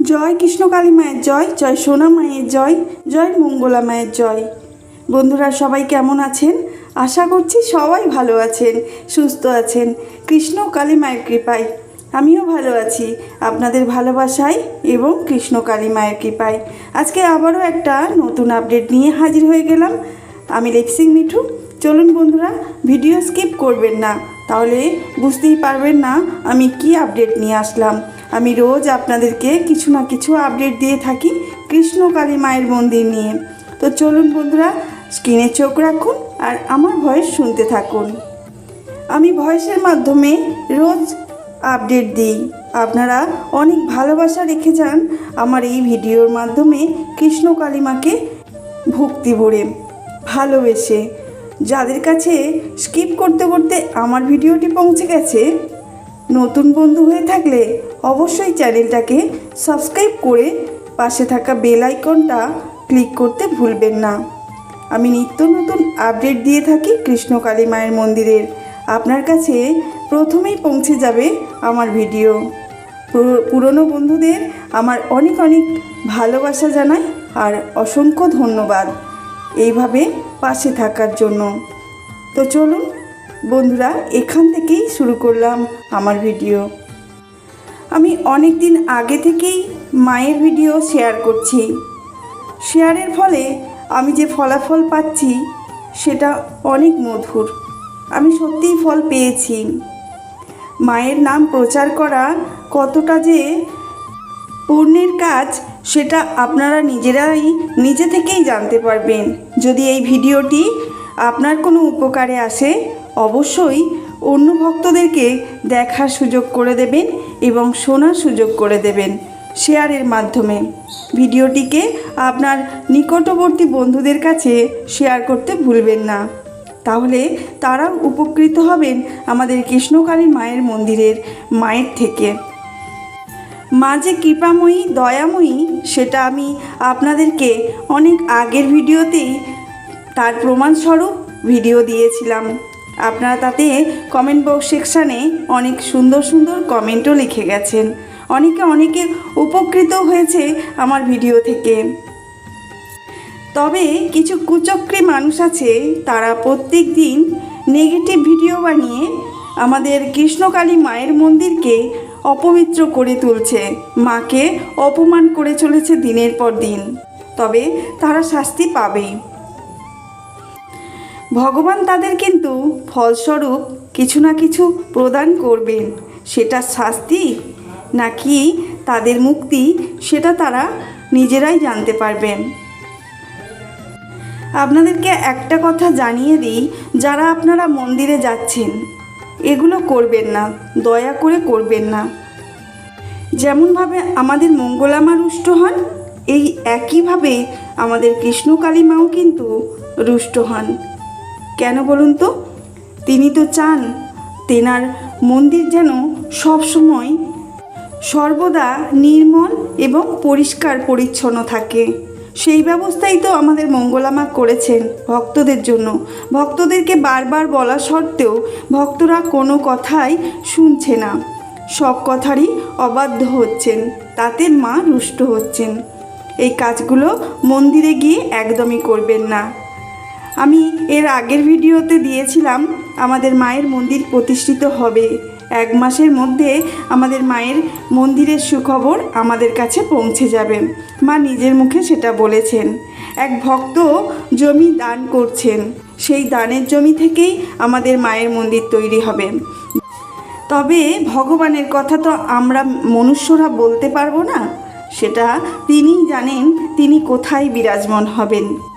জয় কৃষ্ণকালী মায়ের জয় জয় সোনা মায়ের জয় জয় মঙ্গলা মায়ের জয়। বন্ধুরা, সবাই কেমন আছেন? আশা করছি সবাই ভালো আছেন, সুস্থ আছেন। কৃষ্ণ কালী মায়ের কৃপায় আমিও ভালো আছি, আপনাদের ভালোবাসায় এবং কৃষ্ণ কালী মায়ের কৃপায়। আজকে আবারও একটা নতুন আপডেট নিয়ে হাজির হয়ে গেলাম। আমি লিপসিং মিঠু। চলুন বন্ধুরা ভিডিও স্কিপ করবেন না, তাহলে বুঝতেই পারবেন না আমি কি আপডেট নিয়ে আসলাম। আমি রোজ আপনাদেরকে কিছু না কিছু আপডেট দিয়ে থাকি কৃষ্ণ কালী মায়ের মন্দির নিয়ে। তো চলুন বন্ধুরা স্ক্রিনে চোখ রাখুন আর আমার ভয়েস শুনতে থাকুন। আমি ভয়েসের মাধ্যমে রোজ আপডেট দিই। আপনারা অনেক ভালোবাসা রেখে যান আমার এই ভিডিওর মাধ্যমে কৃষ্ণ কালিমাকে ভক্তি ভরে ভালোবেসে। যাদের কাছে স্কিপ করতে করতে আমার ভিডিওটি পৌঁছে গেছে নতুন বন্ধু হয়ে থাকলে অবশ্যই চ্যানেলটাকে সাবস্ক্রাইব করে পাশে থাকা বেল আইকনটা ক্লিক করতে ভুলবেন না। আমি নিত্য নতুন আপডেট দিয়ে থাকি কৃষ্ণকালী মায়ের মন্দিরের। আপনার কাছে প্রথমেই পৌঁছে যাবে আমার ভিডিও। পুরো- পুরনো বন্ধুদের আমার অনেক অনেক ভালোবাসা জানাই আর অসংখ্য ধন্যবাদ। এইভাবে পাশে থাকার জন্য। তো চলুন বন্ধুরা, এখান থেকেই শুরু করলাম আমার ভিডিও। আমি অনেক দিন আগে থেকেই মায়ের ভিডিও শেয়ার করছি। শেয়ারের ফলে আমি যে ফলাফল পাচ্ছি, সেটা অনেক মধুর। আমি সত্যিই ফল পেয়েছি। মায়ের নাম প্রচার করা কতটা যে পুণ্যের কাজ, সেটা আপনারা নিজেরাই নিজে থেকেই জানতে পারবেন। যদি এই ভিডিওটি আপনার কোনো উপকারে আসে অবশ্যই অন্য ভক্তদেরকে দেখার সুযোগ করে দেবেন এবং শোনার সুযোগ করে দেবেন শেয়ারের মাধ্যমে। ভিডিওটিকে আপনার নিকটবর্তী বন্ধুদের কাছে শেয়ার করতে ভুলবেন না। তাহলে তারাও উপকৃত হবেন আমাদের কৃষ্ণকালী মায়ের মন্দিরের মায়ের থেকে। মা যে কৃপাময়ী, দয়াময়ী, সেটা আমি আপনাদেরকে অনেক আগের ভিডিওতেই তার প্রমাণস্বরূপ ভিডিও দিয়েছিলাম। আপনারা তাতে কমেন্ট বক্স সেকশানে অনেক সুন্দর সুন্দর কমেন্টও লিখে গেছেন। অনেকে অনেকে উপকৃত হয়েছে আমার ভিডিও থেকে। তবে কিছু কুচক্রী মানুষ আছে, তারা প্রত্যেক দিন নেগেটিভ ভিডিও বানিয়ে আমাদের কৃষ্ণকালী মায়ের মন্দিরকে অপবিত্র করে তুলছে। মাকে অপমান করে চলেছে দিনের পর দিন। তবে তারা শাস্তি পাবেই। ভগবান তাদের কিন্তু ফলস্বরূপ কিছু না কিছু প্রদান করবেন। সেটা শাস্তি নাকি তাদের মুক্তি সেটা তারা নিজেরাই জানতে পারবেন। আপনাদেরকে একটা কথা জানিয়ে দিই, যারা আপনারা মন্দিরে যাচ্ছেন, এগুলো করবেন না, দয়া করে করবেন না। যেমনভাবে আমাদের মঙ্গলামা রুষ্ট হন, এই একইভাবে আমাদের কৃষ্ণকালী মাও কিন্তু রুষ্ট হন। কেন বলুন তো? তিনি তো চান তেনার মন্দির যেন সবসময় সর্বদা নির্মল এবং পরিষ্কার পরিচ্ছন্ন থাকে। সেই ব্যবস্থাই তো আমাদের মঙ্গলামা করেছেন ভক্তদের জন্য। ভক্তদেরকে বারবার বলা সত্ত্বেও ভক্তরা কোনো কথাই শুনছে না। সব কথারই অবাধ্য হচ্ছেন, তাতে মা রুষ্ট হচ্ছেন। এই কাজগুলো মন্দিরে গিয়ে একদমই করবেন না। আমি এর আগের ভিডিওতে দিয়েছিলাম, আমাদের মায়ের মন্দির প্রতিষ্ঠিত হবে। এক মাসের মধ্যে আমাদের মায়ের মন্দিরের সুখবর আমাদের কাছে পৌঁছে যাবে। মা নিজের মুখে সেটা বলেছেন। এক ভক্ত জমি দান করছেন। সেই দানের জমি থেকেই আমাদের মায়ের মন্দির তৈরি হবে। তবে ভগবানের কথা তো আমরা মনুষ্যরা বলতে পারব না। সেটা তিনিই জানেন, তিনি কোথায় বিরাজমান হবেন।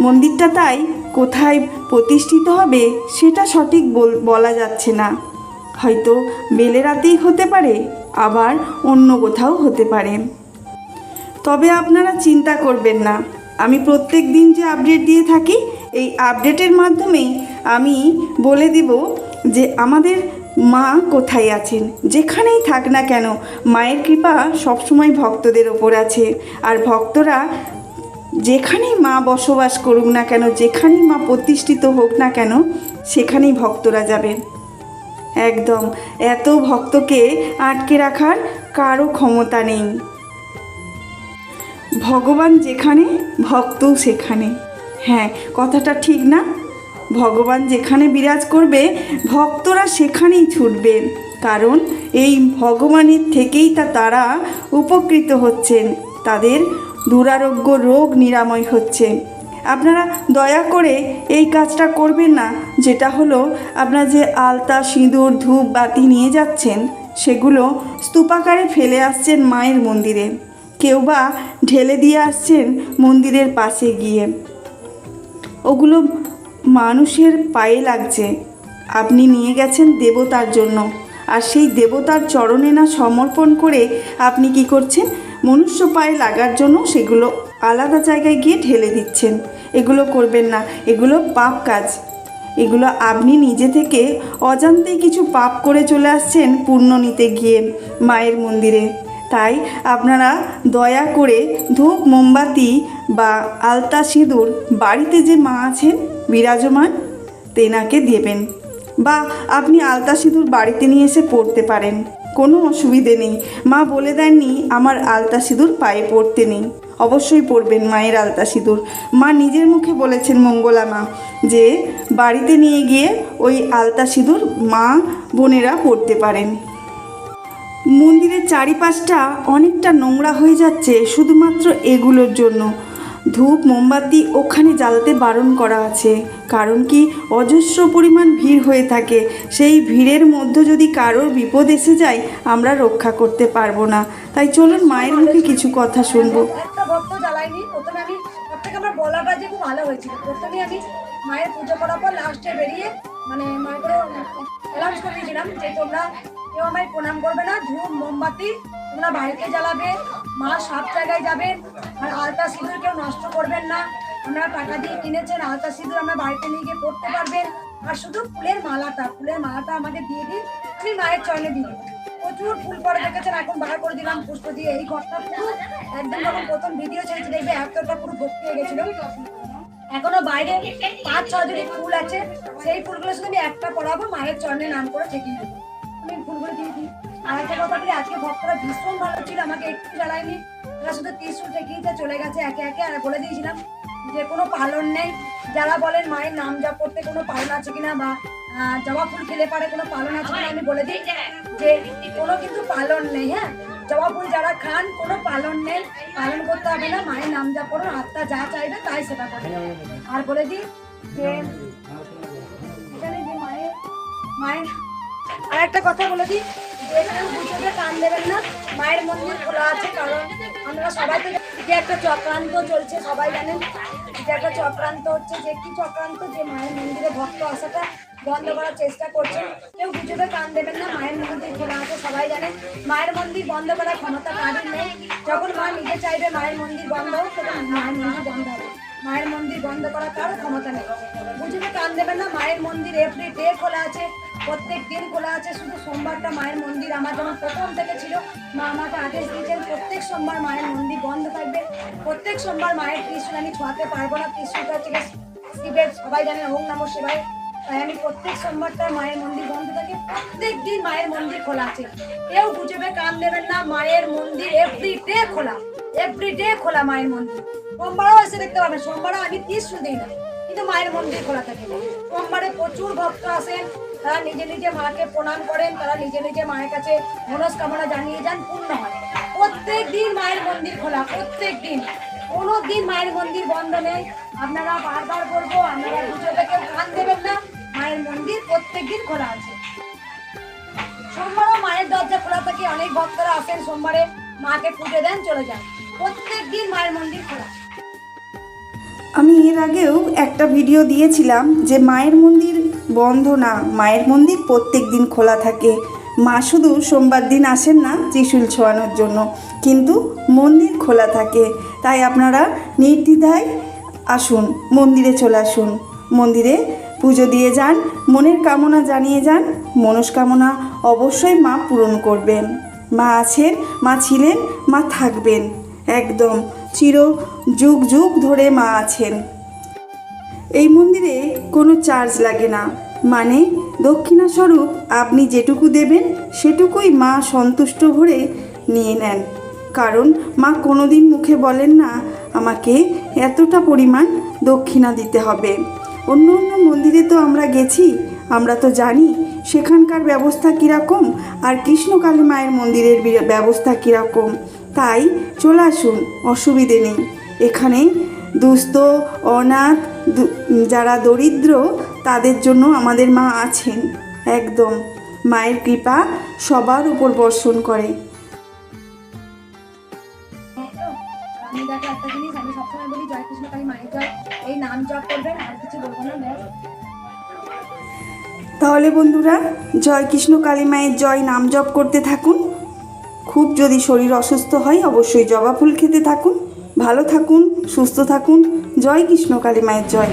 মন্দিরটা তাই কোথায় প্রতিষ্ঠিত হবে সেটা সঠিক বল- যাচ্ছে না। হয়তো বেলেরাতেই হতে পারে, আবার অন্য কোথাও হতে পারে। তবে আপনারা চিন্তা করবেন না। আমি প্রত্যেক দিন যে আপডেট দিয়ে থাকি, এই আপডেটের মাধ্যমেই আমি বলে দিব যে আমাদের মা কোথায় আছেন, যেখানেই থাক না কেন, মায়ের কৃপা সবসময় ভক্তদের ওপর আছে। আর ভক্তরা যেখানেই মা বসবাস করুক না কেন, যেখানেই মা প্রতিষ্ঠিত হোক না কেন, সেখানেই ভক্তরা যাবেন। একদম, এত ভক্তকে আটকে রাখার কারও ক্ষমতা নেই। ভগবান যেখানে, ভক্তও সেখানে। হ্যাঁ কথাটা ঠিক না? ভগবান যেখানে বিরাজ করবে, ভক্তরা সেখানেই ছুটবে। কারণ এই ভগবানের থেকেই তা তারা উপকৃত হচ্ছেন। তাদের দুরারোগ্য রোগ নিরাময় হচ্ছে। আপনারা দয়া করে এই কাজটা করবেন না, যেটা হলো আপনারা যে আলতা, সিঁদুর, ধূপ, বাতি নিয়ে যাচ্ছেন, সেগুলো স্তূপাকারে ফেলে আসছেন মায়ের মন্দিরে। কেউ বা ঢেলে দিয়ে আসছেন মন্দিরের পাশে গিয়ে। ওগুলো মানুষের পায়ে লাগছে। আপনি নিয়ে গেছেন দেবতার জন্য। আর সেই দেবতার চরণে না সমর্পণ করে আপনি কি করছেন? মনুষ্য পায়ে লাগার জন্য সেগুলো আলাদা জায়গায় গিয়ে ঢেলে দিচ্ছেন। এগুলো করবেন না। এগুলো পাপ কাজ। এগুলো আপনি নিজে থেকে অজান্তেই কিছু পাপ করে চলে আসছেন পূর্ণ নিতে গিয়ে মায়ের মন্দিরে। তাই আপনারা দয়া করে ধূপ, মোমবাতি বা আলতা সিঁদুর বাড়িতে যে মা আছেন, বিরাজমান, তেনাকে দেবেন। বা আপনি আলতা সিঁদুর বাড়িতে নিয়ে এসে পড়তে পারেন। কোনো অসুবিধে নেই। মা বলে দেননি আমার আলতা সিঁদুর পায়ে পড়তে নেই। অবশ্যই পড়বেন মায়ের আলতা সিঁদুর। মা নিজের মুখে বলেছেন, মঙ্গলা মা, যে বাড়িতে নিয়ে গিয়ে ওই আলতা সিঁদুর মা বোনেরা পড়তে পারেন। মন্দিরের চারিপাশটা অনেকটা নোংরা হয়ে যাচ্ছে, শুধুমাত্র এগুলোর জন্য। ধূপ, মোমবাতি ওখানে জ্বালাতে বারণ করা আছে। কারণ কি, অজস্র পরিমাণ ভিড় হয়ে থাকে। সেই ভিড়ের মধ্যে যদি কারোর বিপদ এসে যায়, আমরা রক্ষা করতে পারব না। তাই চলুন মায়ের মুখে কিছু কথা শুনব। মায়ের পুজো করার পর লাস্টে বেরিয়ে মানে মায়ের অ্যালাউন্স করে দিয়েছিলাম যে তোমরা কেউ আমায় প্রণাম করবে না। ধূপ, মোমবাতি তোমরা বাড়িতে জ্বালাবে। মা সব জায়গায় যাবেন, আর আলতা সিঁদুর কেউ নষ্ট করবেন না। আপনারা টাকা দিয়ে কিনেছেন, আলতা সিঁদুর আমরা বাড়িতে নিয়ে গিয়ে পড়তে পারবেন। আর শুধু ফুলের মালাটা ফুলের মালাটা আমাকে দিয়ে দিন, আমি মায়ের দিয়ে দিই প্রচুর ফুল পরে দেখেছেন, এখন বার করে দিলাম পুষ্প দিয়ে। এই ঘরটা পুরো একদম যখন প্রথম ভিডিও ছেড়েছি, দেখবে এতটা পুরো ভর্তি হয়ে গেছিল। এখনও বাইরে পাঁচ ছ জনের ফুল আছে, সেই ফুলগুলো শুধু আমি একটা পড়াবো, মায়ের চরণে নাম করে ঠেকিয়ে দেবো। আমি ফুলগুলো দিয়ে দিই। আর একটা কথা বলি, আজকে ভক্তরা ভীষণ ভালো ছিল, আমাকে একটু জ্বালায়নি তারা শুধু ত্রিশুল ঠেকিয়েছে চলে গেছে, একে একে, আর বলে দিয়েছিলাম যে কোনো পালন নেই। যারা বলেন মায়ের নাম জপ করতে কোনো পালন আছে কিনা বা জবা ফুল খেলে পারে কোনো পালন আছে কিনা, আমি বলে দিই যে কোনো কিন্তু পালন নেই হ্যাঁ? জবা ফুল যারা খান, কোনো পালন নেই। পালন করতে হবে না, মায়ের নাম জপ করুন, আত্মা যা চাইবে তাই সেটা করবে। আর বলে দিই যে মায়ের আর একটা কথা বলে দিই। দেবেন না। মায়ের মন্দির খোলা আছে, কারণ আমরা সবাই একটা চক্রান্ত চলছে, সবাই একটা চক্রান্ত হচ্ছে, যে কি চক্রান্ত? যে মায়ের মন্দিরে ভক্ত আসাটা বন্ধ করার চেষ্টা কেউ পুজোতে দেবেন না, মায়ের মন্দির খোলা আছে, সবাই মায়ের মন্দির বন্ধ করার ক্ষমতা কারণ নেই। যখন মা নিজে চাইবে মায়ের মন্দির বন্ধ হোক, তখন মায়ের মন্দির বন্ধ হবে। মায়ের মন্দির বন্ধ করার কারও ক্ষমতা নেই। পুজোতে কান দেবেন না, মায়ের মন্দির এভরি ডে খোলা আছে। প্রত্যেক দিন খোলা আছে, শুধু সোমবারটা মায়ের মন্দির। আমার যেমন প্রথম থেকে ছিল, মা আমাকে আদেশ দিয়েছেন, প্রত্যেক সোমবার মায়ের মন্দির বন্ধ থাকবে। প্রত্যেক সোমবার মায়ের ত্রিশুল আমি ছোঁয়াতে পারব না ত্রিশুলটা হচ্ছে শিবের, সবাই জানেন ওম নম শিবায়। তাই আমি প্রত্যেক সোমবারটা মায়ের মন্দির বন্ধ থাকে। প্রত্যেক দিন মায়ের মন্দির খোলা আছে। কেউ গুজবে কান দেবেন না, মায়ের মন্দির এভরি ডে খোলা। এভরি ডে খোলা মায়ের মন্দির। সোমবারও এসে দেখতে পাবেন, সোমবারও আমি ত্রিশুল দিই না। কিন্তু মায়ের মন্দির খোলা থাকে। সোমবারে প্রচুর ভক্ত আসেন তারা নিজে নিজে মাকে প্রণাম করেন, তারা নিজে নিজে মায়ের কাছে মনস্কামনা জানিয়ে যান, পূর্ণ হয়। প্রত্যেক দিন মায়ের মন্দির খোলা, প্রত্যেক দিন। কোনো দিন মায়ের মন্দির বন্ধ নেই। আপনারা বারবার বলব, আপনারা পুজোতে কেউ কান দেবেন না, মায়ের মন্দির প্রত্যেক দিন খোলা আছে। সোমবারও মায়ের দরজা খোলা থাকে, অনেক ভক্তরা আসেন সোমবারে, মাকে পুজো দেন, চলে যান। প্রত্যেক দিন মায়ের মন্দির খোলা। আমি এর আগেও একটা ভিডিও দিয়েছিলাম যে মায়ের মন্দির বন্ধ না, মায়ের মন্দির প্রত্যেক দিন খোলা থাকে। মা শুধু সোমবার দিন আসেন না ত্রিশূল ছোঁয়ানোর জন্য, কিন্তু মন্দির খোলা থাকে। তাই আপনারা নির্দ্বিধায় আসুন, মন্দিরে চলে আসুন। মন্দিরে পুজো দিয়ে যান, মনের কামনা জানিয়ে যান, মনস্কামনা অবশ্যই মা পূরণ করবেন। মা আছেন, মা ছিলেন, মা থাকবেন, একদম। চির যুগ যুগ ধরে মা আছেন। এই মন্দিরে কোনো চার্জ লাগে না। মানে দক্ষিণাস্বরূপ আপনি যেটুকু দেবেন, সেটুকুই মা সন্তুষ্ট ভরে নিয়ে নেন। কারণ মা কোনোদিন মুখে বলেন না, আমাকে এতটা পরিমাণ দক্ষিণা দিতে হবে। অন্য অন্য মন্দিরে তো আমরা গেছি, আমরা তো জানি সেখানকার ব্যবস্থা কীরকম আর কৃষ্ণকালী মায়ের মন্দিরের ব্যবস্থা কীরকম। তাই চলে আসুন অসুবিধে নেই। এখানে দুস্থ অনাথ যারা দরিদ্র তাদের জন্য আমাদের মা আছেন। একদম মায়ের কৃপা সবার উপর বর্ষণ করে। আমি দেখো একটা জিনিস আমি সবসময় বলি জয় কৃষ্ণ কালী মায়ের জয়। এই নাম জপ করবেন আর কিছু বলব না তাহলে বন্ধুরা জয় কৃষ্ণ কালী মায়ের জয় নাম জপ করতে থাকুন। খুব যদি শরীর অসুস্থ হয়, অবশ্যই জবা ফুল খেতে থাকুন। ভালো থাকুন, সুস্থ থাকুন। জয় কৃষ্ণ কালী মায়ের জয়।